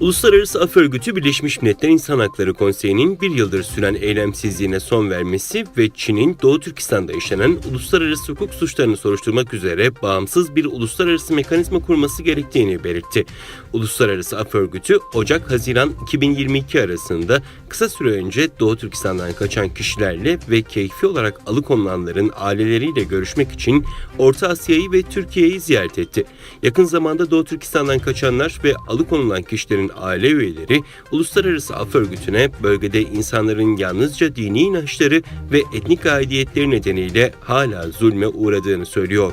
Uluslararası Af Örgütü Birleşmiş Milletler İnsan Hakları Konseyi'nin bir yıldır süren eylemsizliğine son vermesi ve Çin'in Doğu Türkistan'da yaşanan uluslararası hukuk suçlarını soruşturmak üzere bağımsız bir uluslararası mekanizma kurması gerektiğini belirtti. Uluslararası Af Örgütü Ocak-Haziran 2022 arasında kısa süre önce Doğu Türkistan'dan kaçan kişilerle ve keyfi olarak alıkonulanların aileleriyle görüşmek için Orta Asya'yı ve Türkiye'yi ziyaret etti. Yakın zamanda Doğu Türkistan'dan kaçanlar ve alıkonulan kişilerin aile üyeleri Uluslararası Af Örgütü'ne bölgede insanların yalnızca dini inançları ve etnik aidiyetleri nedeniyle hala zulme uğradığını söylüyor.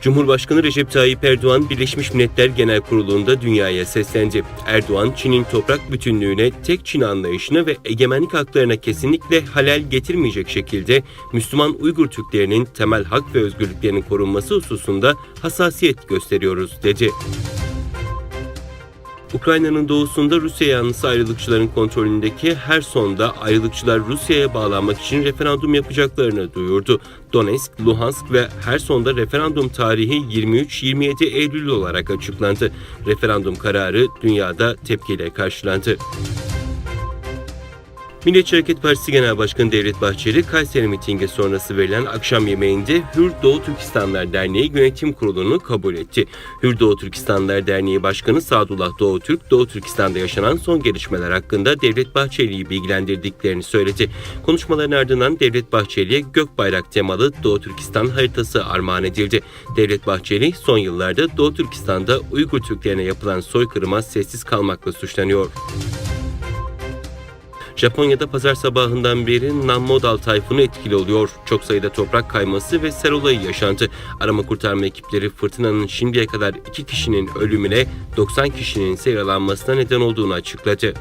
Cumhurbaşkanı Recep Tayyip Erdoğan Birleşmiş Milletler Genel Kurulu'nda dünyaya seslendi. Erdoğan, Çin'in toprak bütünlüğüne, tek Çin anlayışına ve egemenlik haklarına kesinlikle halel getirmeyecek şekilde Müslüman Uygur Türklerinin temel hak ve özgürlüklerinin korunması hususunda hassasiyet gösteriyoruz dedi. Ukrayna'nın doğusunda Rusya yanlısı ayrılıkçıların kontrolündeki Herson'da ayrılıkçılar Rusya'ya bağlanmak için referandum yapacaklarını duyurdu. Donetsk, Luhansk ve Herson'da referandum tarihi 23-27 Eylül olarak açıklandı. Referandum kararı dünyada tepkiyle karşılandı. Milliyetçi Hareket Partisi Genel Başkanı Devlet Bahçeli, Kayseri mitingi sonrası verilen akşam yemeğinde Hür Doğu Türkistanlar Derneği Yönetim Kurulu'nu kabul etti. Hür Doğu Türkistanlar Derneği Başkanı Sadullah Doğu Türk, Doğu Türkistan'da yaşanan son gelişmeler hakkında Devlet Bahçeli'yi bilgilendirdiklerini söyledi. Konuşmaların ardından Devlet Bahçeli'ye Gökbayrak temalı Doğu Türkistan haritası armağan edildi. Devlet Bahçeli, son yıllarda Doğu Türkistan'da Uygur Türklerine yapılan soykırıma sessiz kalmakla suçlanıyor. Japonya'da pazar sabahından beri Nanmodal tayfunu etkili oluyor. Çok sayıda toprak kayması ve sel olayı yaşandı. Arama kurtarma ekipleri fırtınanın şimdiye kadar 2 kişinin ölümüne 90 kişinin ise yaralanmasına neden olduğunu açıkladı.